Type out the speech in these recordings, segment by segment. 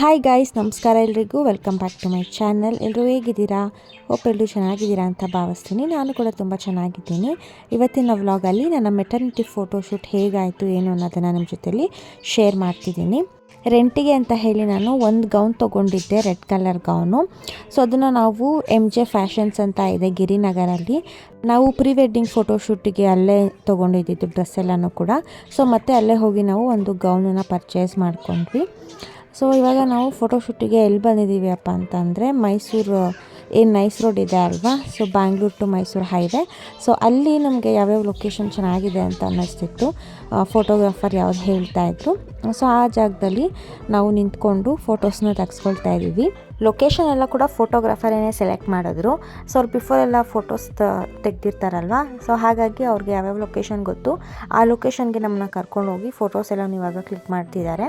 Hi guys ನಮಸ್ಕಾರ ಎಲ್ರಿಗೂ. Welcome back to my channel ಎಲ್ಲರೂ ಹೇಗಿದ್ದೀರಾ? ಹೋಪ್ ಎಲ್ಲರೂ ಚೆನ್ನಾಗಿದ್ದೀರಾ ಅಂತ ಭಾವಿಸ್ತೀನಿ. ನಾನು ಕೂಡ ತುಂಬ ಚೆನ್ನಾಗಿದ್ದೀನಿ. ಇವತ್ತಿನ ವ್ಲಾಗಲ್ಲಿ ನನ್ನ ಮೆಟರ್ನಿಟಿ ಫೋಟೋಶೂಟ್ ಹೇಗಾಯಿತು, ಏನು ಅನ್ನೋದನ್ನು ನಿಮ್ಮ ಜೊತೆಲಿ ಶೇರ್ ಮಾಡ್ತಿದ್ದೀನಿ. ರೆಂಟಿಗೆ ಅಂತ ಹೇಳಿ ನಾನು ಒಂದು ಗೌನ್ ತೊಗೊಂಡಿದ್ದೆ ರೆಡ್ ಕಲರ್ ಗೌನು ಸೊ ಅದನ್ನು ನಾವು ಎಂ ಜೆ ಫ್ಯಾಷನ್ಸ್ ಅಂತ ಇದೆ ಗಿರಿನಗರಲ್ಲಿ. ನಾವು ಪ್ರೀ ವೆಡ್ಡಿಂಗ್ ಫೋಟೋಶೂಟಿಗೆ ಅಲ್ಲೇ ತೊಗೊಂಡಿದ್ದಿದ್ದು ಡ್ರೆಸ್ ಎಲ್ಲನೂ ಕೂಡ. ಸೊ ಮತ್ತೆ ಅಲ್ಲೇ ಹೋಗಿ ನಾವು ಒಂದು ಗೌನನ್ನು ಪರ್ಚೇಸ್ ಮಾಡ್ಕೊಂಡ್ವಿ. ಸೊ ಇವಾಗ ನಾವು ಫೋಟೋಶೂಟಿಗೆ ಎಲ್ಲಿ ಬಂದಿದ್ದೀವಿ ಅಪ್ಪ ಅಂತಂದರೆ ಮೈಸೂರು ಏನು ನೈಸ್ ರೋಡ್ ಇದೆ ಅಲ್ವಾ? So Bangalore to Mysuru highway so ಅಲ್ಲಿ ನಮಗೆ ಯಾವ್ಯಾವ ಲೊಕೇಶನ್ ಚೆನ್ನಾಗಿದೆ ಅಂತ ಅನ್ನಿಸ್ತಿತ್ತು. ಫೋಟೋಗ್ರಾಫರ್ ಯಾವ್ದು ಹೇಳ್ತಾ ಇದ್ರು. ಸೊ ಆ ಜಾಗದಲ್ಲಿ ನಾವು ನಿಂತ್ಕೊಂಡು ಫೋಟೋಸ್ನ ತೆಗೆಸ್ಕೊಳ್ತಾ ಇದ್ದೀವಿ. ಲೊಕೇಶನ್ ಎಲ್ಲ ಕೂಡ ಫೋಟೋಗ್ರಾಫರೇನೇ ಸೆಲೆಕ್ಟ್ ಮಾಡಿದ್ರು. ಸೊ ಅವ್ರು ಬಿಫೋರ್ ಎಲ್ಲ ಫೋಟೋಸ್ ತೆಗ್ದಿರ್ತಾರಲ್ವ? ಸೊ ಹಾಗಾಗಿ ಅವ್ರಿಗೆ ಯಾವ್ಯಾವ ಲೊಕೇಶನ್ ಗೊತ್ತು, ಆ ಲೊಕೇಶನ್ಗೆ ನಮ್ಮನ್ನ ಕರ್ಕೊಂಡು ಹೋಗಿ ಫೋಟೋಸ್ ಎಲ್ಲ ಇವಾಗ ಕ್ಲಿಕ್ ಮಾಡ್ತಿದ್ದಾರೆ.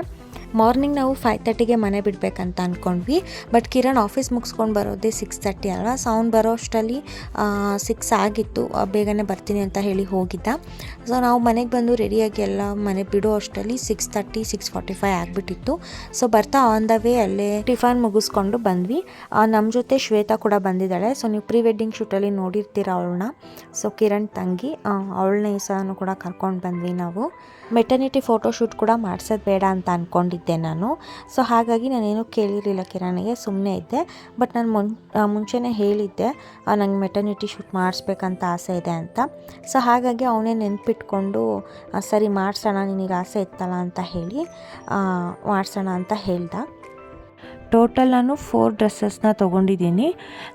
ಮಾರ್ನಿಂಗ್ ನಾವು ಫೈವ್ ತರ್ಟಿಗೆ ಮನೆ ಬಿಡಬೇಕಂತ ಅಂದ್ಕೊಂಡ್ವಿ ಬಟ್ ಕಿರಣ್ ಆಫೀಸ್ ಮುಗಿಸ್ಕೊಂಡು ಬರೋದೇ ಸಿಕ್ಸ್ ತರ್ಟಿ ಅಲ್ವಾ ಸೊ ಅವ್ನು ಬರೋ ಅಷ್ಟರಲ್ಲಿ ಸಿಕ್ಸ್ ಆಗಿತ್ತು ಬೇಗನೆ ಬರ್ತೀನಿ ಅಂತ ಹೇಳಿ ಹೋಗಿದ್ದ. ಸೊ ನಾವು ಮನೆಗೆ ಬಂದು ರೆಡಿಯಾಗಿ ಎಲ್ಲ ಮನೆ ಬಿಡೋ ಅಷ್ಟರಲ್ಲಿ six thirty six forty five ಆಗಿಬಿಟ್ಟಿತ್ತು. ಸೊ ಬರ್ತಾ ಆನ್ ದ ವೇ ಅಲ್ಲೇ ಟಿಫನ್ ಮುಗಿಸ್ಕೊಂಡು ಬಂದ್ವಿ. ನಮ್ಮ ಜೊತೆ ಶ್ವೇತಾ ಕೂಡ ಬಂದಿದ್ದಾಳೆ. ಸೊ ನೀವು ಪ್ರೀ ವೆಡ್ಡಿಂಗ್ ಶೂಟಲ್ಲಿ ನೋಡಿರ್ತೀರ ಅವಳನ್ನ. ಸೊ ಕಿರಣ್ ತಂಗಿ ಅವಳನ್ನ ಈ ಸಹನೂ ಕೂಡ ಕರ್ಕೊಂಡು ಬಂದ್ವಿ ನಾವು. ಮೆಟರ್ನಿಟಿ ಫೋಟೋಶೂಟ್ ಕೂಡ ಮಾಡ್ಸೋದು ಬೇಡ ಅಂತ ಅಂದ್ಕೊಂಡಿದ್ದೆ ನಾನು. ಸೊ ಹಾಗಾಗಿ ನಾನೇನು ಕೇಳಿರಲಿಲ್ಲ ಕಿರಣಿಗೆ ಸುಮ್ಮನೆ ಇದ್ದೆ. ಬಟ್ ನಾನು ಮುನ್ ಮುಂಚೆನೇ ಹೇಳಿದ್ದೆ ನಂಗೆ ಮೆಟರ್ನಿಟಿ ಶೂಟ್ ಮಾಡಿಸ್ಬೇಕಂತ ಆಸೆ ಇದೆ ಅಂತ. ಸೊ ಹಾಗಾಗಿ ಅವನೇ ನೆನ್ಪಿಟ್ಕೊಂಡು ಸರಿ ಮಾಡಿಸೋಣ, ನಿನಗೆ ಆಸೆ ಇತ್ತಲ್ಲ ಅಂತ ಹೇಳಿ ಮಾಡಿಸೋಣ ಅಂತ ಹೇಳ್ದ. ಟೋಟಲ್ ನಾನು ಫೋರ್ ಡ್ರೆಸ್ಸಸ್ನ ತೊಗೊಂಡಿದ್ದೀನಿ.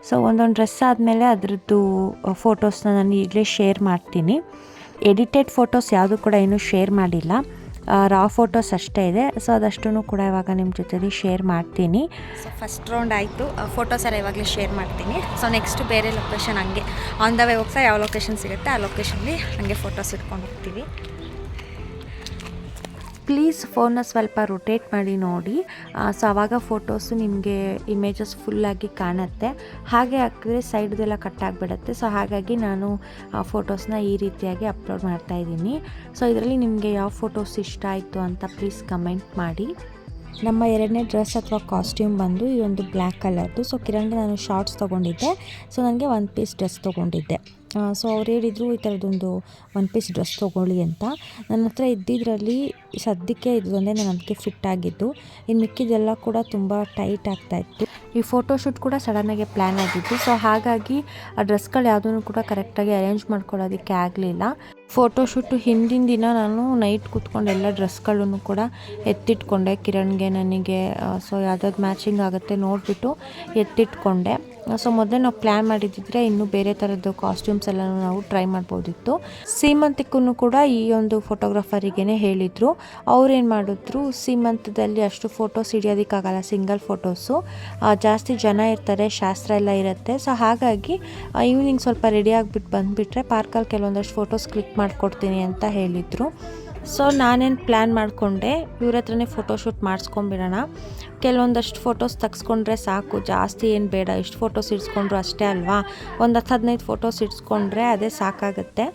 ಸೊ ಒಂದೊಂದು ಡ್ರೆಸ್ ಆದಮೇಲೆ ಅದರದ್ದು ಫೋಟೋಸ್ನ ನಾನು ಈಗಲೇ ಶೇರ್ ಮಾಡ್ತೀನಿ. ಎಡಿಟೆಡ್ ಫೋಟೋಸ್ ಯಾವುದು ಕೂಡ ಇನ್ನೂ ಶೇರ್ ಮಾಡಿಲ್ಲ. ರಾ ಫೋಟೋಸ್ ಅಷ್ಟೇ ಇದೆ. ಸೊ ಅದಷ್ಟು ಕೂಡ ಇವಾಗ ನಿಮ್ಮ ಜೊತೆಲಿ ಶೇರ್ ಮಾಡ್ತೀನಿ. ಫಸ್ಟ್ ರೌಂಡ್ ಆಯಿತು. ಫೋಟೋಸ್ ಎಲ್ಲ ಇವಾಗಲೇ ಶೇರ್ ಮಾಡ್ತೀನಿ. ಸೊ ನೆಕ್ಸ್ಟ್ ಬೇರೆ ಲೊಕೇಶನ್ ಹಂಗೆ. ಆನ್ ದ ವೇ ಹೋಗ್ತಾ ಯಾವ ಲೊಕೇಶನ್ ಸಿಗುತ್ತೆ, ಆ ಲೊಕೇಶನ್ಲಿ ಹಂಗೆ ಫೋಟೋಸ್ ಇಟ್ಕೊಂಡು ಹೋಗ್ತೀವಿ. ಪ್ಲೀಸ್ ಫೋನ್ನ ಸ್ವಲ್ಪ ರೊಟೇಟ್ ಮಾಡಿ ನೋಡಿ. ಸೊ ಆವಾಗ ಫೋಟೋಸು ನಿಮಗೆ ಇಮೇಜಸ್ ಫುಲ್ಲಾಗಿ ಕಾಣುತ್ತೆ. ಹಾಗೆ ಹಾಕಿದ್ರೆ ಸೈಡ್ದೆಲ್ಲ ಕಟ್ ಸೊ ಹಾಗಾಗಿ ನಾನು ಫೋಟೋಸ್ನ ಈ ರೀತಿಯಾಗಿ ಅಪ್ಲೋಡ್ ಮಾಡ್ತಾ ಇದ್ದೀನಿ. ಸೊ ಇದರಲ್ಲಿ ನಿಮಗೆ ಯಾವ ಫೋಟೋಸ್ ಇಷ್ಟ ಆಯಿತು ಅಂತ ಪ್ಲೀಸ್ ಕಮೆಂಟ್ ಮಾಡಿ. ನಮ್ಮ ಎರಡನೇ ಡ್ರೆಸ್ ಅಥವಾ ಕಾಸ್ಟ್ಯೂಮ್ ಬಂದು ಈ ಒಂದು ಬ್ಲ್ಯಾಕ್ ಕಲರ್ದು. ಸೊ ಕಿರಣ್ಗೆ ನಾನು ಶಾರ್ಟ್ಸ್ ತೊಗೊಂಡಿದ್ದೆ. ಸೊ ನನಗೆ ಒನ್ ಪೀಸ್ ಡ್ರೆಸ್ ತೊಗೊಂಡಿದ್ದೆ. ಸೊ ಅವ್ರು ಹೇಳಿದರು, ಈ ಥರದ್ದೊಂದು ಒನ್ ಪೀಸ್ ಡ್ರೆಸ್ ತೊಗೊಳ್ಳಿ ಅಂತ. ನನ್ನ ಹತ್ರ ಇದ್ದಿದ್ರಲ್ಲಿ ಸದ್ಯಕ್ಕೆ ಇದೊಂದೇ ನಾನು ಅದಕ್ಕೆ ಫಿಟ್ ಆಗಿದ್ದು. ಇನ್ನು ಮಿಕ್ಕಿದೆಲ್ಲ ಕೂಡ ತುಂಬ ಟೈಟ್ ಆಗ್ತಾ ಇತ್ತು. ಈ ಫೋಟೋಶೂಟ್ ಕೂಡ ಸಡನ್ನಾಗಿ ಪ್ಲ್ಯಾನ್ ಆಗಿತ್ತು. ಸೊ ಹಾಗಾಗಿ ಆ ಡ್ರೆಸ್ಗಳು ಯಾವುದನ್ನು ಕೂಡ ಕರೆಕ್ಟಾಗಿ ಅರೇಂಜ್ ಮಾಡ್ಕೊಳ್ಳೋದಕ್ಕೆ ಆಗಲಿಲ್ಲ. ಫೋಟೋಶೂಟು ಹಿಂದಿನ ದಿನ ನಾನು ನೈಟ್ ಕೂತ್ಕೊಂಡು ಎಲ್ಲ ಡ್ರೆಸ್ಗಳನ್ನು ಕೂಡ ಎತ್ತಿಟ್ಕೊಂಡೆ. ಕಿರಣ್ಗೆ ನನಗೆ ಸೊ ಯಾವುದಾದ್ರು ಮ್ಯಾಚಿಂಗ್ ಆಗುತ್ತೆ ನೋಡಿಬಿಟ್ಟು ಎತ್ತಿಟ್ಕೊಂಡೆ. ಸೊ ಮೊದಲೇ ನಾವು ಪ್ಲ್ಯಾನ್ ಮಾಡಿದ್ದಿದ್ರೆ ಇನ್ನೂ ಬೇರೆ ಥರದ್ದು ಕಾಸ್ಟ್ಯೂಮ್ಸ್ ಎಲ್ಲ ನಾವು ಟ್ರೈ ಮಾಡ್ಬೋದಿತ್ತು. ಸೀಮಂತಕ್ಕೂ ಕೂಡ ಈ ಒಂದು ಫೋಟೋಗ್ರಾಫರಿಗೇ ಹೇಳಿದರು. ಅವ್ರೇನು ಮಾಡಿದ್ರು, ಸೀಮಂತದಲ್ಲಿ ಅಷ್ಟು ಫೋಟೋಸ್ ಹಿಡಿಯೋದಕ್ಕಾಗಲ್ಲ ಸಿಂಗಲ್ ಫೋಟೋಸು ಜಾಸ್ತಿ ಜನ ಇರ್ತಾರೆ, ಶಾಸ್ತ್ರ ಎಲ್ಲ ಇರುತ್ತೆ. ಸೊ ಹಾಗಾಗಿ ಈವ್ನಿಂಗ್ ಸ್ವಲ್ಪ ರೆಡಿ ಆಗಿಬಿಟ್ಟು ಬಂದುಬಿಟ್ರೆ ಪಾರ್ಕಲ್ಲಿ ಕೆಲವೊಂದಷ್ಟು ಫೋಟೋಸ್ ಕ್ಲಿಕ್ ಮಾಡಿಕೊಡ್ತೀನಿ ಅಂತ ಹೇಳಿದರು. ಸೊ ನಾನೇನು ಪ್ಲ್ಯಾನ್ ಮಾಡಿಕೊಂಡೆ, ಇವ್ರ ಹತ್ರನೇ ಫೋಟೋಶೂಟ್ ಮಾಡಿಸ್ಕೊಂಬಿಡೋಣ. ಕೆಲವೊಂದಷ್ಟು ಫೋಟೋಸ್ ತೆಗ್ಸ್ಕೊಂಡ್ರೆ ಸಾಕು. ಜಾಸ್ತಿ ಏನು ಬೇಡ. ಎಷ್ಟು ಫೋಟೋಸ್ ಇಡ್ಸ್ಕೊಂಡ್ರು ಅಷ್ಟೇ ಅಲ್ವಾ? ಒಂದು ಹತ್ತು ಹದಿನೈದು ಫೋಟೋಸ್ ಇಡ್ಸ್ಕೊಂಡ್ರೆ ಅದೇ ಸಾಕಾಗುತ್ತೆ.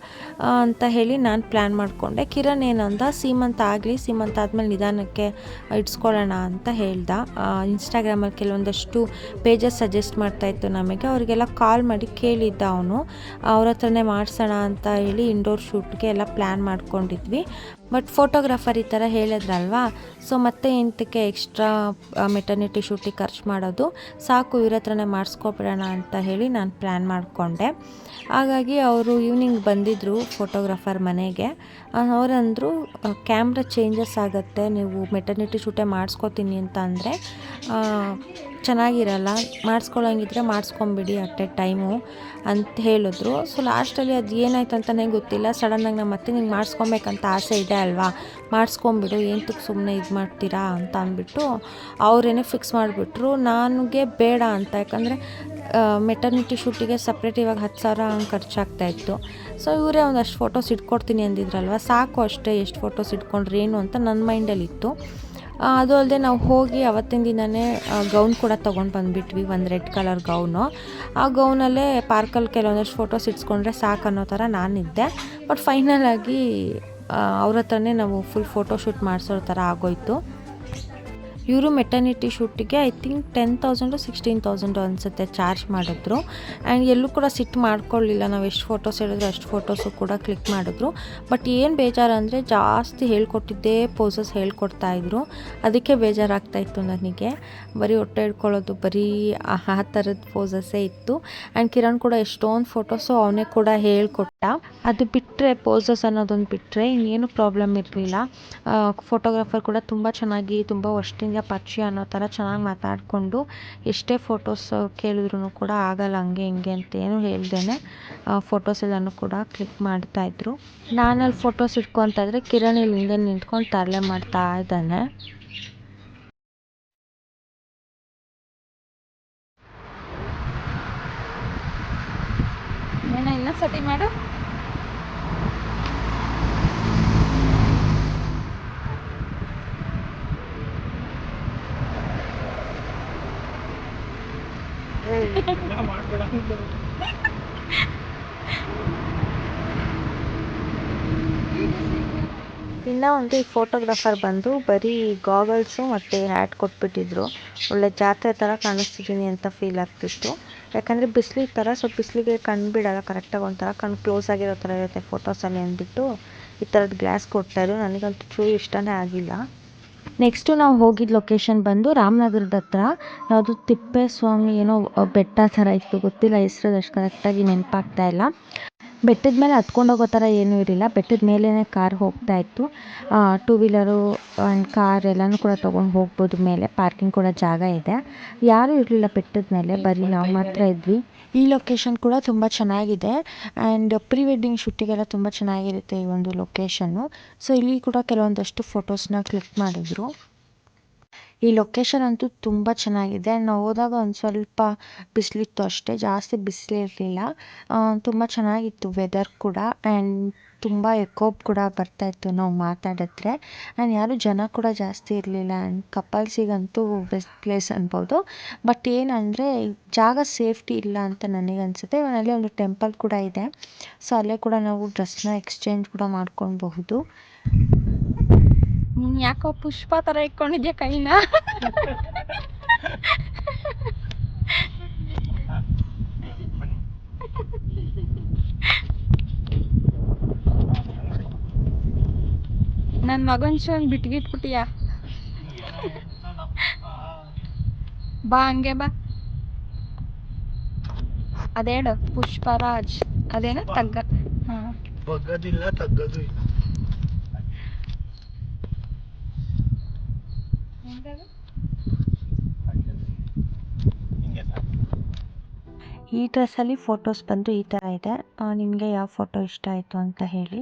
ಅಂತ ಹೇಳಿ ನಾನು ಪ್ಲ್ಯಾನ್ ಮಾಡಿಕೊಂಡೆ. ಕಿರಣ್ ಏನಂದ, ಸೀಮಂತ ಆಗಲಿ, ಸೀಮಂತ ಆದಮೇಲೆ ನಿಧಾನಕ್ಕೆ ಇಡ್ಸ್ಕೊಳ್ಳೋಣ ಅಂತ ಹೇಳ್ದ. ಇನ್ಸ್ಟಾಗ್ರಾಮಲ್ಲಿ ಕೆಲವೊಂದಷ್ಟು ಪೇಜಸ್ ಸಜೆಸ್ಟ್ ಮಾಡ್ತಾಯಿತ್ತು ನಮಗೆ. ಅವರಿಗೆಲ್ಲ ಕಾಲ್ ಮಾಡಿ ಕೇಳಿದ್ದ ಅವನು. ಅವ್ರ ಹತ್ರನೇ ಮಾಡಿಸೋಣ ಅಂತ ಹೇಳಿ ಇಂಡೋರ್ ಶೂಟ್ಗೆ ಎಲ್ಲ ಪ್ಲ್ಯಾನ್ ಮಾಡ್ಕೊಂಡಿದ್ವಿ. ಬಟ್ ಫೋಟೋಗ್ರಾಫರ್ ಈ ಥರ ಹೇಳಿದ್ರಲ್ವಾ? ಸೊ ಮತ್ತೆ ಇಂಥಕ್ಕೆ ಎಕ್ಸ್ಟ್ರಾ ಮೆಟರ್ನಿಟಿ ಶೂಟಿಗೆ ಖರ್ಚು ಮಾಡೋದು. ಸಾಕು, ಇವ್ರ ಹತ್ರನೇ ಮಾಡಿಸ್ಕೊಬಿಡೋಣ ಅಂತ ಹೇಳಿ ನಾನು ಪ್ಲ್ಯಾನ್ ಮಾಡಿಕೊಂಡೆ. ಹಾಗಾಗಿ ಅವರು ಈವ್ನಿಂಗ್ ಬಂದಿದ್ದರು ಫೋಟೋಗ್ರಾಫರ್ ಮನೆಗೆ. ಅವರಂದರು ಕ್ಯಾಮ್ರಾ ಚೇಂಜಸ್ ಆಗುತ್ತೆ, ನೀವು ಮೆಟರ್ನಿಟಿ ಶೂಟೇ ಮಾಡಿಸ್ಕೋತೀನಿ ಅಂತ ಅಂದರೆ ಚೆನ್ನಾಗಿರಲ್ಲ ಮಾಡಿಸ್ಕೊಳ್ಳೋಂಗಿದ್ರೆ ಮಾಡಿಸ್ಕೊಂಬಿಡಿ ಅಟ್ ಎ ಟೈಮು ಅಂತ ಹೇಳಿದ್ರು. ಸೊ ಲಾಸ್ಟಲ್ಲಿ ಅದು ಏನಾಯ್ತು ಅಂತಲೇ ಗೊತ್ತಿಲ್ಲ. ಸಡನ್ನಾಗಿ ನಮ್ಮ ಮತ್ತೆ ನಿಂಗೆ ಮಾಡಿಸ್ಕೊಬೇಕಂತ ಆಸೆ ಇದೆ ಅಲ್ವಾ? ಮಾಡಿಸ್ಕೊಂಬಿಡು ಏನಕ್ಕೆ ಸುಮ್ಮನೆ ಇದು ಮಾಡ್ತೀರಾ ಅಂತ ಅಂದ್ಬಿಟ್ಟು ಅವರೇನೆ ಫಿಕ್ಸ್ ಮಾಡಿಬಿಟ್ರು. ನನಗೆ ಬೇಡ ಅಂತ, ಯಾಕಂದರೆ ಮೆಟರ್ನಿಟಿ ಶೂಟಿಗೆ ಸಪ್ರೇಟ್ ಇವಾಗ ಹತ್ತು ಸಾವಿರ ಹಂಗೆ ಖರ್ಚಾಗ್ತಾ ಇತ್ತು. ಸೊ ಇವರೇ ಒಂದಷ್ಟು ಫೋಟೋಸ್ ಇಟ್ಕೊಡ್ತೀನಿ ಅಂದಿದ್ರಲ್ವ? ಸಾಕು ಅಷ್ಟೇ ಎಷ್ಟು ಫೋಟೋಸ್ ಇಟ್ಕೊಂಡ್ರೆ ಏನು ಅಂತ ನನ್ನ ಮೈಂಡಲ್ಲಿತ್ತು ಅದು ಅಲ್ಲದೆ ನಾವು ಹೋಗಿ ಅವತ್ತಿನ ದಿನವೇ ಗೌನ್ ಕೂಡ ತೊಗೊಂಡು ಬಂದುಬಿಟ್ವಿ, ಒಂದು ರೆಡ್ ಕಲರ್ ಗೌನು ಆ ಗೌನಲ್ಲೇ ಪಾರ್ಕಲ್ಲಿ ಕೆಲವೊಂದಷ್ಟು ಫೋಟೋಸ್ ಇಟ್ಸ್ಕೊಂಡ್ರೆ ಸಾಕು ಅನ್ನೋ ಥರ ನಾನಿದ್ದೆ. ಬಟ್ ಫೈನಲ್ ಆಗಿ ಅವ್ರ ಹತ್ರನೇ ನಾವು ಫುಲ್ ಫೋಟೋಶೂಟ್ ಮಾಡಿಸೋ ಥರ ಆಗೋಯ್ತು. ಇವರು maternity ಶೂಟಿಗೆ I think ten thousand sixteen thousand ಅನಿಸುತ್ತೆ ಚಾರ್ಜ್ ಮಾಡಿದ್ರು. ಆ್ಯಂಡ್ ಎಲ್ಲೂ ಕೂಡ ಸಿಟ್ಟು ಮಾಡ್ಕೊಳ್ಳಿಲ್ಲ, ನಾವು ಎಷ್ಟು ಫೋಟೋಸ್ ಹೇಳಿದ್ರು ಅಷ್ಟು ಫೋಟೋಸು ಕೂಡ ಕ್ಲಿಕ್ ಮಾಡಿದ್ರು. ಬಟ್ ಏನು ಬೇಜಾರು ಅಂದರೆ ಜಾಸ್ತಿ ಹೇಳ್ಕೊಟ್ಟಿದ್ದೇ ಪೋಸಸ್ ಹೇಳ್ಕೊಡ್ತಾ ಇದ್ರು. ಅದಕ್ಕೆ ಬೇಜಾರಾಗ್ತಾ ಇತ್ತು ನನಗೆ. ಬರೀ ಹೊಟ್ಟೆ ಹಿಡ್ಕೊಳ್ಳೋದು, ಬರೀ ಆ ಥರದ ಪೋಸಸ್ಸೇ ಇತ್ತು. ಆ್ಯಂಡ್ ಕಿರಣ್ ಕೂಡ ಎಷ್ಟೊಂದು ಫೋಟೋಸು ಅವನೇ ಕೂಡ ಹೇಳ್ಕೊಟ್ಟ ಅದು ಬಿಟ್ಟರೆ ಪೋಸಸ್ ಅನ್ನೋದೊಂದು ಬಿಟ್ಟರೆ ಇನ್ನೇನು ಪ್ರಾಬ್ಲಮ್ ಇರಲಿಲ್ಲ. ಫೋಟೋಗ್ರಾಫರ್ ಕೂಡ ತುಂಬ ಚೆನ್ನಾಗಿ, ತುಂಬ ವರ್ಷದಿಂದ ಪರಿಚಯ ಅನ್ನೋ ಥರ ಚೆನ್ನಾಗಿ ಮಾತಾಡಿಕೊಂಡು ಎಷ್ಟೇ ಫೋಟೋಸ್ ಕೇಳಿದ್ರು ಕೂಡ ಆಗಲ್ಲ ಹಂಗೆ ಹಿಂಗೆ ಅಂತೇನು ಹೇಳ್ದೇ ಫೋಟೋಸ್ ಎಲ್ಲನೂ ಕೂಡ ಕ್ಲಿಕ್ ಮಾಡ್ತಾ ಮಾಡ್ತಾಯಿದ್ರು ನಾನಲ್ಲಿ ಫೋಟೋಸ್ ಇಟ್ಕೊಂತ ಇದ್ರೆ ಕಿರಣ್ ಇಲ್ಲಿ ಹಿಂದೆ ನಿಂತ್ಕೊಂಡು ತರಲೆ ಮಾಡ್ತಾ ಇದ್ದಾನೆ. ಸಟಿ ಮಾಡು. ಇನ್ನು ಒಂದು ಈ ಫೋಟೋಗ್ರಾಫರ್ ಬಂದು ಬರೀ ಗಾಗಲ್ಸು ಮತ್ತು ಹ್ಯಾಟ್ ಕೊಟ್ಬಿಟ್ಟಿದ್ರು. ಒಳ್ಳೆ ಜಾತ್ರೆ ಥರ ಕಾಣಿಸ್ತಿದ್ದೀನಿ ಅಂತ ಫೀಲ್ ಆಗ್ತಿತ್ತು. ಯಾಕಂದರೆ ಬಿಸಿಲು ಥರ ಸೊ ಬಿಸಿಲಿಗೆ ಕಣ್ಣು ಬಿಡಲ್ಲ ಕರೆಕ್ಟಾಗಿ ಒಂಥರ ಕಣ್ಣು ಕ್ಲೋಸ್ ಆಗಿರೋ ಥರ ಇರುತ್ತೆ ಫೋಟೋಸಲ್ಲಿ ಅಂದ್ಬಿಟ್ಟು. ಈ ಥರದ್ದು ಗ್ಲಾಸ್ ಕೊಟ್ಟರು ನನಗಂತೂ ಚೂರು ಇಷ್ಟನೇ ಆಗಿಲ್ಲ. ನೆಕ್ಸ್ಟು ನಾವು ಹೋಗಿದ್ದ ಲೊಕೇಶನ್ ಬಂದು ರಾಮನಗರದ ಹತ್ರ. ಯಾವುದು ತಿಪ್ಪೇಸ್ವಾಮಿ ಏನೋ ಬೆಟ್ಟ ಥರ ಇತ್ತು, ಗೊತ್ತಿಲ್ಲ, ಹೆಸರು ಅಷ್ಟು ಕರೆಕ್ಟಾಗಿ ನೆನಪಾಗ್ತಾ ಇಲ್ಲ. ಬೆಟ್ಟದ ಮೇಲೆ ಹತ್ಕೊಂಡು ಹೋಗೋ ಥರ ಏನೂ ಇರಲಿಲ್ಲ. ಬೆಟ್ಟದ ಮೇಲೇ ಕಾರ್ ಹೋಗ್ತಾ ಇತ್ತು. ಟೂ ವೀಲರು ಆ್ಯಂಡ್ ಕಾರ್ ಎಲ್ಲನೂ ಕೂಡ ತೊಗೊಂಡು ಹೋಗ್ಬೋದು ಮೇಲೆ. ಪಾರ್ಕಿಂಗ್ ಕೂಡ ಜಾಗ ಇದೆ. ಯಾರೂ ಇರಲಿಲ್ಲ ಬೆಟ್ಟದ ಮೇಲೆ. ಬರೀ ನಾವು ಮಾತ್ರ ಇದ್ವಿ. ಈ ಲೊಕೇಶನ್ ಕೂಡ ತುಂಬ ಚೆನ್ನಾಗಿದೆ. ಆ್ಯಂಡ್ ಪ್ರೀ ವೆಡ್ಡಿಂಗ್ ಶೂಟಿಗೆಲ್ಲ ತುಂಬ ಚೆನ್ನಾಗಿರುತ್ತೆ ಈ ಒಂದು ಲೊಕೇಶನ್ನು ಸೊ ಇಲ್ಲಿ ಕೂಡ ಕೆಲವೊಂದಷ್ಟು ಫೋಟೋಸ್ನ ಕ್ಲಿಕ್ ಮಾಡಿದ್ರು. ಈ ಲೊಕೇಶನ್ ಅಂತೂ ತುಂಬ ಚೆನ್ನಾಗಿದೆ. ನಾವು ಹೋದಾಗ ಒಂದು ಸ್ವಲ್ಪ ಬಿಸಿಲಿತ್ತು ಅಷ್ಟೇ, ಜಾಸ್ತಿ ಬಿಸಿಲಿರಲಿಲ್ಲ ತುಂಬ ಚೆನ್ನಾಗಿತ್ತು ವೆದರ್ ಕೂಡ ಆ್ಯಂಡ್ ತುಂಬ ಎಕೋಪ್ ಕೂಡ ಬರ್ತಾಯಿತ್ತು ನಾವು ಮಾತಾಡಿದ್ರೆ. ಆ್ಯಂಡ್ ಯಾರೂ ಜನ ಕೂಡ ಜಾಸ್ತಿ ಇರಲಿಲ್ಲ ಆ್ಯಂಡ್ ಕಪಲ್ಸಿಗಂತೂ ಬೆಸ್ಟ್ ಪ್ಲೇಸ್ ಅನ್ಬೋದು. ಬಟ್ ಏನಂದರೆ, ಜಾಗ ಸೇಫ್ಟಿ ಇಲ್ಲ ಅಂತ ನನಗೆ ನನಗನ್ಸುತ್ತೆ. ಅಲ್ಲಿ ಒಂದು ಟೆಂಪಲ್ ಕೂಡ ಇದೆ. ಸೊ ಅಲ್ಲೇ ಕೂಡ ನಾವು ಡ್ರೆಸ್ನ ಎಕ್ಸ್ಚೇಂಜ್ ಕೂಡ ಮಾಡ್ಕೊಳ್ಬಹುದು. ನೀನ್ ಯಾಕೋ ಪುಷ್ಪ ತರ ಇಟ್ಕೊಂಡಿದ್ಯಾ ಕೈನ? ನನ್ನ ಮಗನ್ ಶೋನ್ ಬಿಟ್ಗಿಟ್ಬಿಟ್ಟಿಯ? ಬಾ ಹಂಗೆ ಬಾ. ಅದೇಳು ಪುಷ್ಪರಾಜ್. ಅದೇನ ತಗ್ಗ. ಹಾ. ಬಗ್ಗದಿಲ್ಲ, ತಗ್ಗದು ಇಲ್ಲ ಹಿಂಗೆ ಸಾಕು. ಈ ಡ್ರೆಸ್ಸಲ್ಲಿ ಫೋಟೋಸ್ ಬಂದು ಈ ಥರ ಇದೆ. ನಿಮಗೆ ಯಾವ ಫೋಟೋ ಇಷ್ಟ ಆಯಿತು ಅಂತ ಹೇಳಿ.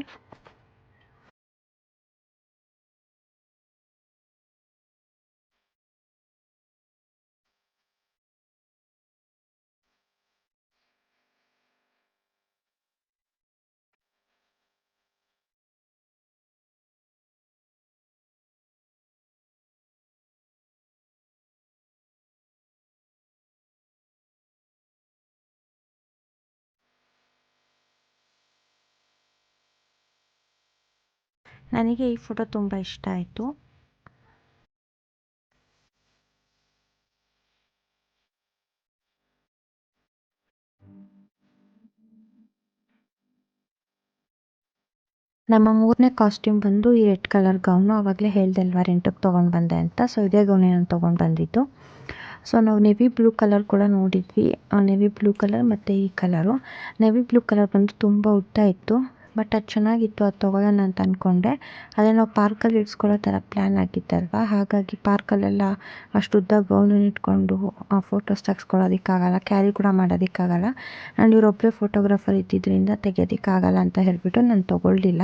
ನನಗೆ ಈ ಫೋಟೋ ತುಂಬ ಇಷ್ಟ ಆಯಿತು. ನಮ್ಮ ಮೂರನೇ ಕಾಸ್ಟ್ಯೂಮ್ ಬಂದು ಈ ರೆಡ್ ಕಲರ್ ಗೌನು ಆವಾಗಲೇ ಹೇಳ್ದಲ್ವಾ ರೆಂಟಿಗೆ ತೊಗೊಂಡು ಬಂದೆ ಅಂತ. ಸೊ ಇದೇ ಗೌನೇ ನಾನು ತೊಗೊಂಡು ಬಂದಿದ್ದು. ಸೊ ನಾವು ನೆವಿ ಬ್ಲೂ ಕಲರ್ ಕೂಡ ನೋಡಿದ್ವಿ. ನೆವಿ ಬ್ಲೂ ಕಲರ್ ಮತ್ತು ಈ ಕಲರು ನೆವಿ ಬ್ಲೂ ಕಲರ್ ಬಂದು ತುಂಬ ಉದ್ದ ಇತ್ತು. ಬಟ್ ಅದು ಚೆನ್ನಾಗಿತ್ತು, ಅದು ತೊಗೊಳ್ಳೋಣ ಅಂತ ಅಂದ್ಕೊಂಡೆ ಅದೇ ನಾವು ಪಾರ್ಕಲ್ಲಿ ಇಡ್ಸ್ಕೊಳ್ಳೋ ಥರ ಪ್ಲ್ಯಾನ್ ಆಗಿತ್ತಲ್ವಾ? ಹಾಗಾಗಿ ಪಾರ್ಕಲ್ಲೆಲ್ಲ ಅಷ್ಟು ಉದ್ದ ಗೌನನ್ನು ಇಟ್ಕೊಂಡು ಫೋಟೋಸ್ ತೆಗ್ಸ್ಕೊಳ್ಳೋದಕ್ಕಾಗಲ್ಲ, ಕ್ಯಾರಿ ಕೂಡ ಮಾಡೋದಕ್ಕಾಗಲ್ಲ. ಆ್ಯಂಡ್ ಇವರೊಬ್ಬರೇ ಫೋಟೋಗ್ರಾಫರ್ ಇದ್ದಿದ್ದರಿಂದ ತೆಗೆಯೋದಕ್ಕಾಗಲ್ಲ ಅಂತ ಹೇಳಿಬಿಟ್ಟು ನಾನು ತೊಗೊಳ್ಳಿಲ್ಲ.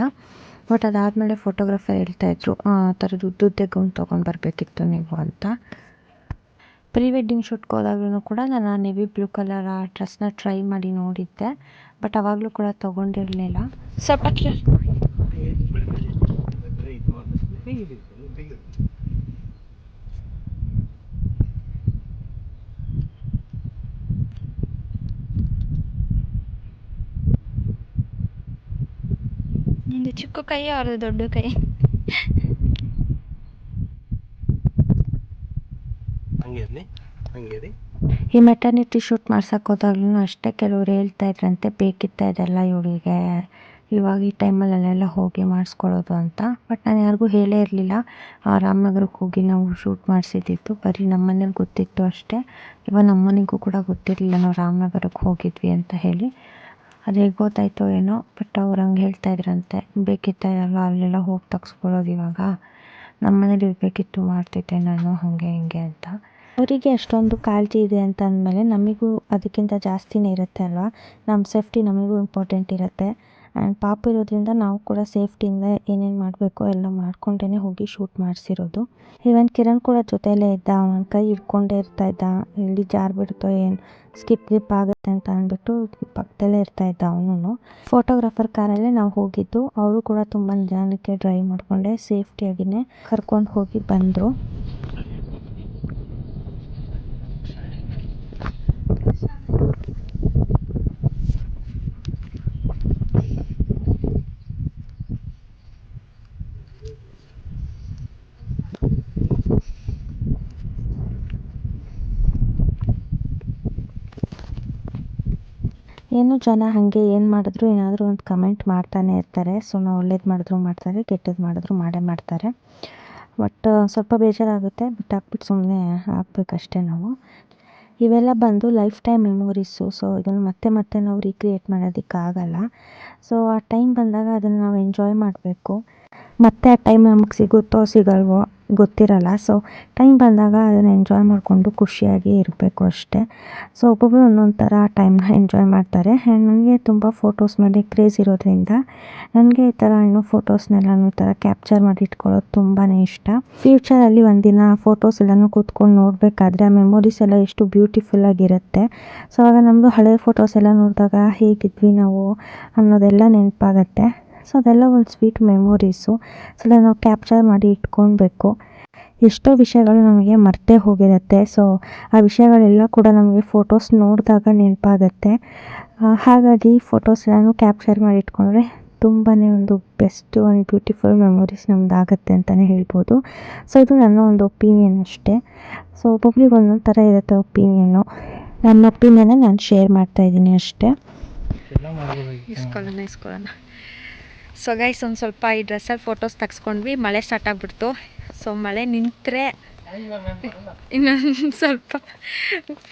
ಬಟ್ ಅದಾದಮೇಲೆ ಫೋಟೋಗ್ರಾಫರ್ ಹೇಳ್ತಾಯಿದ್ರು ಆ ಥರದ್ದು ಉದ್ದುದ್ದೆ ಗೌನ್ ತೊಗೊಂಡು ಬರಬೇಕಿತ್ತು ನೀವು ಅಂತ. ಪ್ರೀ ವೆಡ್ಡಿಂಗ್ ಶೂಟ್ಗೆ ಹೋದಾಗ್ಲೂ ಕೂಡ ನಾನು ಆ ನೆವಿ ಬ್ಲೂ ಕಲರ್ ಆ ಡ್ರೆಸ್ನ ಟ್ರೈ ಮಾಡಿ ನೋಡಿದ್ದೆ ಬಟ್ ಅವಾಗಲೂ ಕೂಡ ತೊಗೊಂಡಿರಲಿಲ್ಲ ಸ್ವಲ್ಪ. ನಿಂದು ಚಿಕ್ಕ ಕೈ ಅವ್ರದ್ದು ದೊಡ್ಡ ಕೈ ಹಂಗೆ ಇರ್ಲಿ ಹಂಗೆ ರೀ ಈ ಮೆಟರ್ನಿಟಿ ಶೂಟ್ ಮಾಡ್ಸೋಕ್ಕೋದಾಗ್ಲೂ ಅಷ್ಟೇ ಕೆಲವ್ರು ಹೇಳ್ತಾ ಇದ್ರಂತೆ, ಬೇಕಿತ್ತ ಇದೆಲ್ಲ ಇವಳಿಗೆ ಇವಾಗ ಈ ಟೈಮಲ್ಲಿ ಅಲ್ಲೆಲ್ಲ ಹೋಗಿ ಮಾಡಿಸ್ಕೊಳ್ಳೋದು ಅಂತ. ಬಟ್ ನಾನು ಯಾರಿಗೂ ಹೇಳೇ ಇರಲಿಲ್ಲ. ರಾಮನಗರಕ್ಕೆ ಹೋಗಿ ನಾವು ಶೂಟ್ ಮಾಡಿಸಿದ್ದಿತ್ತು ಬರೀ ನಮ್ಮ ಮನೇಲಿ ಗೊತ್ತಿತ್ತು ಅಷ್ಟೇ. ಇವಾಗ ನಮ್ಮ ಮನೆಗೂ ಕೂಡ ಗೊತ್ತಿರಲಿಲ್ಲ ನಾವು ರಾಮನಗರಕ್ಕೆ ಹೋಗಿದ್ವಿ ಅಂತ ಹೇಳಿ. ಅದು ಹೇಗೆ ಗೊತ್ತಾಯ್ತೋ ಏನೋ, ಬಟ್ ಅವ್ರು ಹಂಗೆ ಹೇಳ್ತಾ ಇದ್ರಂತೆ, ಬೇಕಿತ್ತ ಎಲ್ಲ ಅಲ್ಲೆಲ್ಲ ಹೋಗಿ ತಗ್ಸ್ಕೊಳ್ಳೋದು ಇವಾಗ. ನಮ್ಮ ಮನೇಲಿ ಇರಬೇಕಿತ್ತು ಮಾಡ್ತಿದ್ದೆ ನಾನು, ಹಾಗೆ ಹಿಂಗೆ ಅಂತ. ಅವರಿಗೆ ಅಷ್ಟೊಂದು ಕಾಳಜಿ ಇದೆ ಅಂತ ಅಂದಮೇಲೆ ನಮಗೂ ಅದಕ್ಕಿಂತ ಜಾಸ್ತಿನೇ ಇರುತ್ತೆ ಅಲ್ವಾ? ನಮ್ಮ ಸೇಫ್ಟಿ ನಮಗೂ ಇಂಪಾರ್ಟೆಂಟ್ ಇರುತ್ತೆ. ಆ್ಯಂಡ್ ಪಾಪ ಇರೋದ್ರಿಂದ ನಾವು ಕೂಡ ಸೇಫ್ಟಿಯಿಂದ ಏನೇನು ಮಾಡಬೇಕು ಎಲ್ಲ ಮಾಡ್ಕೊಂಡೇ ಹೋಗಿ ಶೂಟ್ ಮಾಡಿಸಿರೋದು. ಈವನ್ ಕಿರಣ್ ಕೂಡ ಜೊತೆಯಲ್ಲೇ ಇದ್ದ ಅವನ ಕೈ ಹಿಡ್ಕೊಂಡೇ ಇರ್ತಾ ಇದ್ದ, ಎಲ್ಲಿ ಜಾರ್ ಬಿಡುತ್ತೋ ಏನು ಸ್ಕಿಪ್ ಗಿಪ್ ಆಗುತ್ತೆ ಅಂತ ಅಂದ್ಬಿಟ್ಟು ಪಕ್ಕದಲ್ಲೇ ಇರ್ತಾ ಇದ್ದ ಅವನು ಫೋಟೋಗ್ರಾಫರ್ ಕಾರಲ್ಲೇ ನಾವು ಹೋಗಿದ್ದು. ಅವರು ಕೂಡ ತುಂಬ ಜನಕ್ಕೆ ಡ್ರೈವ್ ಮಾಡಿಕೊಂಡೆ ಸೇಫ್ಟಿಯಾಗಿಯೇ ಕರ್ಕೊಂಡು ಹೋಗಿ ಬಂದರು. ಏನು ಜನ ಹಾಗೆ ಏನು ಮಾಡಿದ್ರು? ಏನಾದರೂ ಒಂದು ಕಮೆಂಟ್ ಮಾಡ್ತಾನೆ ಇರ್ತಾರೆ. ಸೊ ನಾವು ಒಳ್ಳೇದು ಮಾಡಿದ್ರು ಮಾಡ್ತಾರೆ ಕೆಟ್ಟದ್ದು ಮಾಡಿದ್ರು ಮಾಡೇ ಮಾಡ್ತಾರೆ. ಬಟ್ ಸ್ವಲ್ಪ ಬೇಜಾರಾಗುತ್ತೆ. ಬಿಟ್ಟಾಕ್ಬಿಟ್ಟು ಸುಮ್ಮನೆ ಹಾಕ್ಬೇಕಷ್ಟೇ ನಾವು. ಇವೆಲ್ಲ ಬಂದು ಲೈಫ್ ಟೈಮ್ ಮೆಮೊರೀಸು, ಸೊ ಇದನ್ನು ಮತ್ತೆ ಮತ್ತೆ ನಾವು ರೀಕ್ರಿಯೇಟ್ ಮಾಡೋದಕ್ಕಾಗಲ್ಲ. ಸೊ ಆ ಟೈಮ್ ಬಂದಾಗ ಅದನ್ನು ನಾವು ಎಂಜಾಯ್ ಮಾಡಬೇಕು. ಮತ್ತೆ ಆ ಟೈಮ್ ನಮಗೆ ಸಿಗುತ್ತೋ, ಸಿಗಲ್ವೋ ಗೊತ್ತಿರಲ್ಲ. ಸೊ ಟೈಮ್ ಬಂದಾಗ ಅದನ್ನು ಎಂಜಾಯ್ ಮಾಡಿಕೊಂಡು ಖುಷಿಯಾಗಿ ಇರಬೇಕು ಅಷ್ಟೇ. ಸೊ ಒಬ್ಬೊಬ್ಬರು ಒಂದೊಂದು ಥರ ಟೈಮ್ನ ಎಂಜಾಯ್ ಮಾಡ್ತಾರೆ. ಆ್ಯಂಡ್ ನನಗೆ ತುಂಬ ಫೋಟೋಸ್ ಮೇಲೆ ಕ್ರೇಜ್ ಇರೋದ್ರಿಂದ ನನಗೆ ಈ ಥರ ಇನ್ನು ಫೋಟೋಸ್ನೆಲ್ಲ ಈ ಥರ ಕ್ಯಾಪ್ಚರ್ ಮಾಡಿ ಇಟ್ಕೊಳ್ಳೋದು ತುಂಬಾ ಇಷ್ಟ. ಫ್ಯೂಚರಲ್ಲಿ ಒಂದಿನ ಫೋಟೋಸ್ ಎಲ್ಲನೂ ಕೂತ್ಕೊಂಡು ನೋಡಬೇಕಾದ್ರೆ ಆ ಮೆಮೊರೀಸ್ ಎಲ್ಲ ಎಷ್ಟು ಬ್ಯೂಟಿಫುಲ್ ಆಗಿರುತ್ತೆ. ಸೊ ಆಗ ನಮ್ಮದು ಹಳೆ ಫೋಟೋಸ್ ಎಲ್ಲ ನೋಡಿದಾಗ ಹೇಗಿದ್ವಿ ನಾವು ಅನ್ನೋದೆಲ್ಲ ನೆನಪಾಗತ್ತೆ. ಸೊ ಅದೆಲ್ಲ ಒಂದು ಸ್ವೀಟ್ ಮೆಮೊರೀಸು ಸೊ ಅದನ್ನು ನಾವು ಕ್ಯಾಪ್ಚರ್ ಮಾಡಿ ಇಟ್ಕೊಳ್ಬೇಕು. ಎಷ್ಟೋ ವಿಷಯಗಳು ನಮಗೆ ಮರ್ತೇ ಹೋಗಿರುತ್ತೆ. ಸೊ ಆ ವಿಷಯಗಳೆಲ್ಲ ಕೂಡ ನಮಗೆ ಫೋಟೋಸ್ ನೋಡಿದಾಗ ನೆನಪಾಗತ್ತೆ. ಹಾಗಾಗಿ ಫೋಟೋಸ್ ಎಲ್ಲನೂ ಕ್ಯಾಪ್ಚರ್ ಮಾಡಿ ಇಟ್ಕೊಂಡ್ರೆ ತುಂಬಾ ಒಂದು ಬೆಸ್ಟ್ ಒಂದು ಬ್ಯೂಟಿಫುಲ್ ಮೆಮೊರೀಸ್ ನಮ್ದಾಗತ್ತೆ ಅಂತಲೇ ಹೇಳ್ಬೋದು. ಸೊ ಇದು ನನ್ನ ಒಂದು ಒಪಿನಿಯನ್ ಅಷ್ಟೇ. ಸೊ ಒಬ್ಬೊಬ್ರಿಗೆ ಒಂದೊಂದು ಥರ ಇರುತ್ತೆ ಒಪಿನಿಯನ್ನು ನನ್ನ ಒಪಿನಿಯನ್ನ ನಾನು ಶೇರ್ ಮಾಡ್ತಾಯಿದ್ದೀನಿ ಅಷ್ಟೇ. ಎಲ್ಲ ಮಾಡ್ಬೋದು ಇಸ್ಕೊಳ್ಳೋಣ ಇಸ್ಕೊಳ್ಳೋಣ ಸೊ ಗೈಸ್ ಒಂದು ಸ್ವಲ್ಪ ಈ ಡ್ರೆಸ್ಸಲ್ಲಿ ಫೋಟೋಸ್ ತೆಗ್ಸ್ಕೊಂಡ್ವಿ. ಮಳೆ ಸ್ಟಾರ್ಟ್ ಆಗಿಬಿಡ್ತು. ಸೊ ಮಳೆ ನಿಂತರೆ ಇನ್ನೊಂದು ಸ್ವಲ್ಪ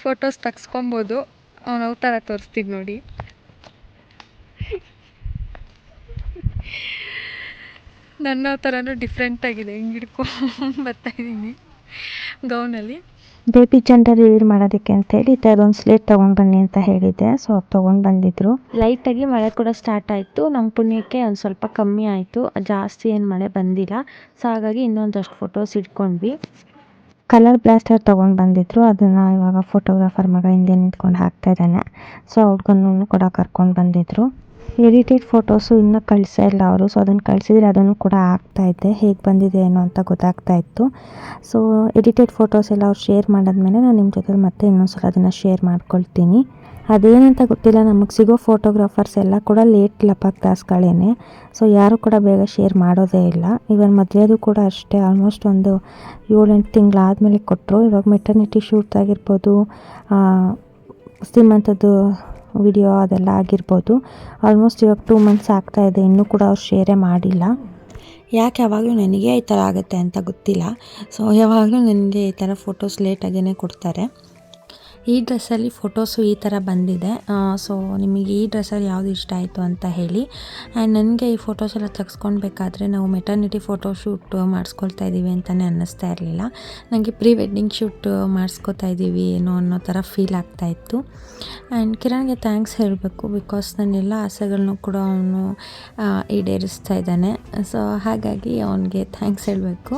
ಫೋಟೋಸ್ ತೆಗ್ಸ್ಕೊಬೋದು. ಅವ್ನು ಅವ್ ಥರ ತೋರಿಸ್ತೀನಿ ನೋಡಿ. ನನ್ನ ಥರನೂ ಡಿಫ್ರೆಂಟಾಗಿದೆ ಹಿಂಗೆ ಹಿಡ್ಕೊಂಡು ಬರ್ತಾಯಿದ್ದೀನಿ ಗೌನಲ್ಲಿ ಬೇಬಿ ಜೆಂಡರ್ ರಿವೀಲ್ ಮಾಡೋದಕ್ಕೆ ಅಂತೇಳಿ ಈ ಒಂದು ಸ್ಲೇಟ್ ತೊಗೊಂಡು ಬನ್ನಿ ಅಂತ ಹೇಳಿದ್ದೆ. ಸೊ ಅದು ಬಂದಿದ್ರು. ಲೈಟ್ ಲೈಟಾಗಿ ಮಳೆ ಕೂಡ ಸ್ಟಾರ್ಟ್ ಆಯಿತು. ನಮ್ಮ ಪುಣ್ಯಕ್ಕೆ ಒಂದು ಸ್ವಲ್ಪ ಕಮ್ಮಿ ಆಯಿತು. ಜಾಸ್ತಿ ಏನು ಮಳೆ ಬಂದಿಲ್ಲ. ಸೊ ಹಾಗಾಗಿ ಇನ್ನೊಂದಷ್ಟು ಫೋಟೋಸ್ ಇಟ್ಕೊಂಡ್ವಿ. ಕಲರ್ ಬ್ಲಾಸ್ಟರ್ ತೊಗೊಂಡು ಬಂದಿದ್ರು. ಅದನ್ನು ಇವಾಗ ಫೋಟೋಗ್ರಾಫರ್ ಮಗ ಹಿಂದೆ ನಿಂತ್ಕೊಂಡು ಹಾಕ್ತಾ ಇದ್ದಾನೆ. ಸೊ ಅವ್ರಿಗೂ ಕೂಡ ಕರ್ಕೊಂಡು ಬಂದಿದ್ದರು ಎಡಿಟೆಡ್ ಫೋಟೋಸು ಇನ್ನೂ ಕಳಿಸೇ ಇಲ್ಲ ಅವರು. ಸೊ, ಅದನ್ನು ಕಳಿಸಿದ್ರೆ ಅದನ್ನು ಕೂಡ ಆಗ್ತಾ ಇದ್ದೆ. ಹೇಗೆ ಬಂದಿದೆ ಏನೋ ಅಂತ ಗೊತ್ತಾಗ್ತಾ ಇತ್ತು. ಸೊ, ಎಡಿಟೆಡ್ ಫೋಟೋಸ್ ಎಲ್ಲ ಅವ್ರು ಶೇರ್ ಮಾಡಿದ್ಮೇಲೆ ನಾನು ನಿಮ್ಮ ಜೊತೆ ಮತ್ತೆ ಇನ್ನೊಂದು ಸಲ ಅದನ್ನು ಶೇರ್ ಮಾಡ್ಕೊಳ್ತೀನಿ. ಅದೇನಂತ ಗೊತ್ತಿಲ್ಲ. ನಮಗೆ ಸಿಗೋ ಫೋಟೋಗ್ರಾಫರ್ಸ್ ಎಲ್ಲ ಕೂಡ ಲೇಟ್ ಲಪಾಕ್ ದಾಸ್ಗಳೇನೆ ಸೊ, ಯಾರು ಕೂಡ ಬೇಗ ಶೇರ್ ಮಾಡೋದೇ ಇಲ್ಲ. ಇವನ್ ಮದುವೆದು ಕೂಡ ಅಷ್ಟೇ. ಆಲ್ಮೋಸ್ಟ್ ಒಂದು ಏಳೆಂಟು ತಿಂಗಳಾದಮೇಲೆ ಕೊಟ್ಟರು ಇವಾಗ ಮೆಟರ್ನಿಟಿ ಶೂಟ್ ಆಗಿರ್ಬೋದು ಶ್ರೀಮಂತದ್ದು ವಿಡಿಯೋ ಅದೆಲ್ಲ ಆಗಿರ್ಬೋದು. ಆಲ್ಮೋಸ್ಟ್ ಇವಾಗ ಟೂ ಮಂತ್ಸ್ ಆಗ್ತಾ ಇದೆ, ಇನ್ನೂ ಕೂಡ ಅವ್ರು ಶೇರೇ ಮಾಡಿಲ್ಲ. ಯಾಕೆ ಯಾವಾಗಲೂ ನನಗೆ ಈ ಥರ ಆಗುತ್ತೆ ಅಂತ ಗೊತ್ತಿಲ್ಲ. ಸೊ ಯಾವಾಗಲೂ ನನಗೆ ಈ ಥರ ಫೋಟೋಸ್ ಲೇಟಾಗೇ ಕೊಡ್ತಾರೆ. ಈ ಡ್ರೆಸ್ಸಲ್ಲಿ ಫೋಟೋಸು ಈ ಥರ ಬಂದಿದೆ. ಸೊ ನಿಮಗೆ ಈ ಡ್ರೆಸ್ಸಲ್ಲಿ ಯಾವುದು ಇಷ್ಟ ಆಯಿತು ಅಂತ ಹೇಳಿ. ಆ್ಯಂಡ್ ನನಗೆ ಈ ಫೋಟೋಸ್ ಎಲ್ಲ ತೆಗೆಸ್ಕೊಳ್ಬೇಕಾದ್ರೆ ನಾವು ಮೆಟರ್ನಿಟಿ ಫೋಟೋ ಶೂಟ್ ಮಾಡಿಸ್ಕೊಳ್ತಾ ಇದ್ದೀವಿ ಅಂತಲೇ ಅನ್ನಿಸ್ತಾ ಇರಲಿಲ್ಲ. ನನಗೆ ಪ್ರೀ ವೆಡ್ಡಿಂಗ್ ಶೂಟ್ ಮಾಡಿಸ್ಕೊತಾ ಇದ್ದೀವಿ ಏನೋ ಅನ್ನೋ ಥರ ಫೀಲ್ ಆಗ್ತಾ ಇತ್ತು. ಆ್ಯಂಡ್ ಕಿರಣ್ಗೆ ಥ್ಯಾಂಕ್ಸ್ ಹೇಳಬೇಕು ಬಿಕಾಸ್ ನನ್ನ ಎಲ್ಲ ಆಸೆಗಳನ್ನೂ ಕೂಡ ಅವನು ಈಡೇರಿಸ್ತಾ ಇದ್ದಾನೆ. ಸೊ ಹಾಗಾಗಿ ಅವನಿಗೆ ಥ್ಯಾಂಕ್ಸ್ ಹೇಳಬೇಕು.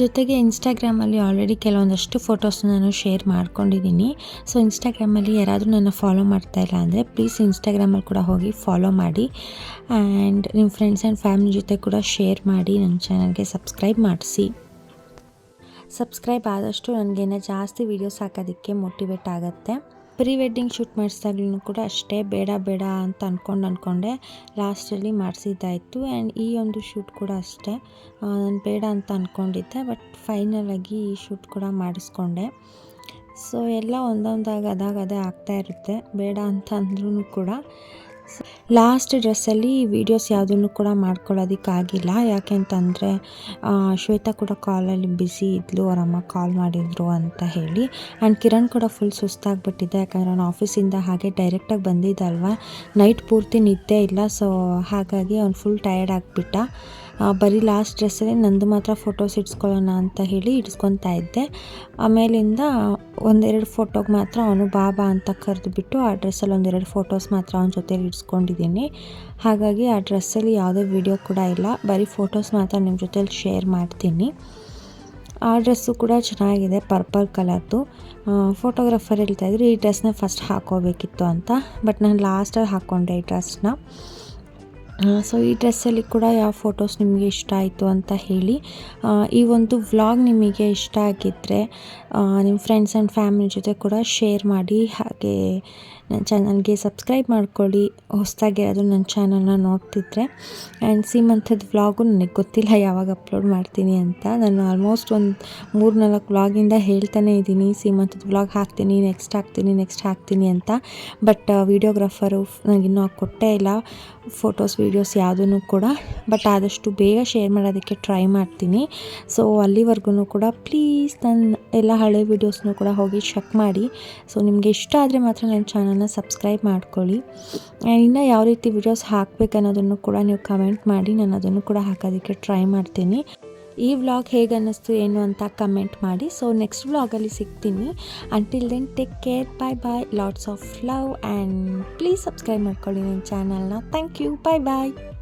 ಜೊತೆಗೆ ಇನ್ಸ್ಟಾಗ್ರಾಮಲ್ಲಿ ಆಲ್ರೆಡಿ ಕೆಲವೊಂದಷ್ಟು ಫೋಟೋಸ್ ನಾನು ಶೇರ್ ಮಾಡ್ಕೊಂಡಿದ್ದೀನಿ. ಸೊ ಇನ್ಸ್ಟಾಗ್ರಾಮಲ್ಲಿ ಯಾರಾದರೂ ನನ್ನ ಫಾಲೋ ಮಾಡ್ತಾ ಇಲ್ಲ ಅಂದರೆ ಪ್ಲೀಸ್ ಇನ್ಸ್ಟಾಗ್ರಾಮಲ್ಲಿ ಕೂಡ ಹೋಗಿ ಫಾಲೋ ಮಾಡಿ. ಆ್ಯಂಡ್ ನಿಮ್ಮ ಫ್ರೆಂಡ್ಸ್ ಆ್ಯಂಡ್ ಫ್ಯಾಮಿಲಿ ಜೊತೆ ಕೂಡ ಶೇರ್ ಮಾಡಿ ನನ್ನ ಚಾನಲ್ಗೆ ಸಬ್ಸ್ಕ್ರೈಬ್ ಮಾಡಿಸಿ. ಸಬ್ಸ್ಕ್ರೈಬ್ ಆದಷ್ಟು ನನಗೇನ ಜಾಸ್ತಿ ವೀಡಿಯೋಸ್ ಹಾಕೋದಕ್ಕೆ ಮೋಟಿವೇಟ್ ಆಗುತ್ತೆ. ಪ್ರೀ ವೆಡ್ಡಿಂಗ್ ಶೂಟ್ ಮಾಡಿಸಿದಾಗ್ಲೂ ಕೂಡ ಅಷ್ಟೇ ಬೇಡ ಬೇಡ ಅಂತ ಅಂದ್ಕೊಂಡು ಅಂದ್ಕೊಂಡೆ ಲಾಸ್ಟಲ್ಲಿ ಮಾಡಿಸಿದ್ದಾಯಿತು. ಆ್ಯಂಡ್ ಈ ಒಂದು ಶೂಟ್ ಕೂಡ ಅಷ್ಟೇ. ನಾನು ಬೇಡ ಅಂತ ಅಂದ್ಕೊಂಡಿದ್ದೆ ಬಟ್ ಫೈನಲಾಗಿ ಈ ಶೂಟ್ ಕೂಡ ಮಾಡಿಸ್ಕೊಂಡೆ. ಸೊ ಎಲ್ಲ ಒಂದೊಂದಾಗಿ ಅದಾಗದೇ ಆಗ್ತಾ ಇರುತ್ತೆ. ಬೇಡ ಅಂತ ಅಂದ್ರೂ ಕೂಡ. ಲಾಸ್ಟ್ ಡ್ರೆಸ್ಸಲ್ಲಿ ವೀಡಿಯೋಸ್ ಯಾವುದನ್ನು ಕೂಡ ಮಾಡ್ಕೊಳ್ಳೋದಕ್ಕಾಗಿಲ್ಲ. ಯಾಕೆ ಅಂತಂದರೆ ಶ್ವೇತಾ ಕೂಡ ಕಾಲಲ್ಲಿ ಬ್ಯುಸಿ ಇದ್ಲು ಅವ್ರ ಅಮ್ಮ ಕಾಲ್ ಮಾಡಿದ್ರು ಅಂತ ಹೇಳಿ. ಆ್ಯಂಡ್ ಕಿರಣ್ ಕೂಡ ಫುಲ್ ಸುಸ್ತಾಗ್ಬಿಟ್ಟಿದ್ದೆ ಯಾಕಂದರೆ ಅವ್ನು ಆಫೀಸಿಂದ ಹಾಗೆ ಡೈರೆಕ್ಟಾಗಿ ಬಂದಿದ್ದಲ್ವ? ನೈಟ್ ಪೂರ್ತಿ ನಿದ್ದೆ ಇಲ್ಲ. ಸೊ ಹಾಗಾಗಿ ಅವ್ನು ಫುಲ್ ಟಯರ್ಡ್ ಆಗಿಬಿಟ್ಟ. ಬರೀ ಲಾಸ್ಟ್ ಡ್ರೆಸ್ಸಲ್ಲೇ ನಂದು ಮಾತ್ರ ಫೋಟೋಸ್ ಇಡ್ಸ್ಕೊಳ್ಳೋಣ ಅಂತ ಹೇಳಿ ಇಡ್ಸ್ಕೊತಾ ಇದ್ದೆ. ಆಮೇಲಿಂದ ಒಂದೆರಡು ಫೋಟೋಗೆ ಮಾತ್ರ ಅವನು ಬಾಬಾ ಅಂತ ಕರೆದುಬಿಟ್ಟು ಆ ಡ್ರೆಸ್ಸಲ್ಲಿ ಒಂದೆರಡು ಫೋಟೋಸ್ ಮಾತ್ರ ಅವನ ಜೊತೆಲಿ ಇಡ್ಸ್ಕೊಂಡಿದ್ದೀನಿ. ಹಾಗಾಗಿ ಆ ಡ್ರೆಸ್ಸಲ್ಲಿ ಯಾವುದೇ ವಿಡಿಯೋ ಕೂಡ ಇಲ್ಲ. ಬರೀ ಫೋಟೋಸ್ ಮಾತ್ರ ನಿಮ್ಮ ಜೊತೇಲಿ ಶೇರ್ ಮಾಡ್ತೀನಿ. ಆ ಡ್ರೆಸ್ಸು ಕೂಡ ಚೆನ್ನಾಗಿದೆ ಪರ್ಪಲ್ ಕಲರ್ದು ಫೋಟೋಗ್ರಾಫರ್ ಹೇಳ್ತಾಯಿದ್ರು ಈ ಡ್ರೆಸ್ನ ಫಸ್ಟ್ ಹಾಕೋಬೇಕಿತ್ತು ಅಂತ. ಬಟ್ ನಾನು ಲಾಸ್ಟಲ್ಲಿ ಹಾಕ್ಕೊಂಡೆ ಈ ಡ್ರೆಸ್ನ ಸೊ ಈ ಡ್ರೆಸ್ಸಲ್ಲಿ ಕೂಡ ಯಾವ ಫೋಟೋಸ್ ನಿಮಗೆ ಇಷ್ಟ ಆಯಿತು ಅಂತ ಹೇಳಿ. ಈ ಒಂದು ವ್ಲಾಗ್ ನಿಮಗೆ ಇಷ್ಟ ಆಗಿದ್ದರೆ ನಿಮ್ಮ ಫ್ರೆಂಡ್ಸ್ ಆ್ಯಂಡ್ ಫ್ಯಾಮಿಲಿ ಜೊತೆ ಕೂಡ ಶೇರ್ ಮಾಡಿ, ಹಾಗೆ ನನ್ನ ಚಾನಲ್ಗೆ ಸಬ್ಸ್ಕ್ರೈಬ್ ಮಾಡ್ಕೊಳ್ಳಿ. ಹೊಸದಾಗಿರೋದು ನನ್ನ ಚಾನಲ್ನ ನೋಡ್ತಿದ್ರೆ. ಆ್ಯಂಡ್ ಸೀಮಂತದ ವ್ಲಾಗು ನನಗೆ ಗೊತ್ತಿಲ್ಲ ಯಾವಾಗ ಅಪ್ಲೋಡ್ ಮಾಡ್ತೀನಿ ಅಂತ. ನಾನು ಆಲ್ಮೋಸ್ಟ್ ಒಂದು ಮೂರು ನಾಲ್ಕು ವ್ಲಾಗಿಂದ ಹೇಳ್ತಾನೆ ಇದ್ದೀನಿ. ಸೀಮಂತದ ವ್ಲಾಗ್ ಹಾಕ್ತೀನಿ, ನೆಕ್ಸ್ಟ್ ಹಾಕ್ತೀನಿ ನೆಕ್ಸ್ಟ್ ಹಾಕ್ತೀನಿ ಅಂತ. ಬಟ್ ವೀಡಿಯೋಗ್ರಾಫರು ನನಗಿನ್ನೂ ಕೊಟ್ಟೇ ಇಲ್ಲ. ಫೋಟೋಸ್, ವೀಡಿಯೋಸ್ ಯಾವುದೂ ಕೂಡ. ಬಟ್, ಆದಷ್ಟು ಬೇಗ ಶೇರ್ ಮಾಡೋದಕ್ಕೆ ಟ್ರೈ ಮಾಡ್ತೀನಿ. ಸೊ ಅಲ್ಲಿವರೆಗೂ ಕೂಡ ಪ್ಲೀಸ್ ನನ್ನ ಎಲ್ಲ ಹಳೆ ವೀಡಿಯೋಸ್ನೂ ಕೂಡ ಹೋಗಿ ಚೆಕ್ ಮಾಡಿ. ಸೊ, ನಿಮಗೆ ಇಷ್ಟ ಆದರೆ ಮಾತ್ರ ನನ್ನ ಚಾನಲ್ನ ಸಬ್ಸ್ಕ್ರೈಬ್ ಮಾಡ್ಕೊಳ್ಳಿ. ಇನ್ನು ಯಾವ ರೀತಿ ವಿಡಿಯೋಸ್ ಹಾಕಬೇಕು ಅನ್ನೋದನ್ನು ಕೂಡ ನೀವು ಕಮೆಂಟ್ ಮಾಡಿ. ನಾನು ಅದನ್ನು ಕೂಡ ಹಾಕೋದಕ್ಕೆ ಟ್ರೈ ಮಾಡ್ತೀನಿ. ಈ ವ್ಲಾಗ್ ಹೇಗೆ ಅನ್ನಿಸ್ತು ಏನು ಅಂತ ಕಮೆಂಟ್ ಮಾಡಿ. ಸೊ ನೆಕ್ಸ್ಟ್ ವ್ಲಾಗಲ್ಲಿ ಸಿಗ್ತೀನಿ. Until then take care bye bye lots of love and please subscribe ಮಾಡ್ಕೊಳ್ಳಿ ನನ್ನ ಚಾನಲ್ನ ಥ್ಯಾಂಕ್ ಯು ಬಾಯ್ ಬಾಯ್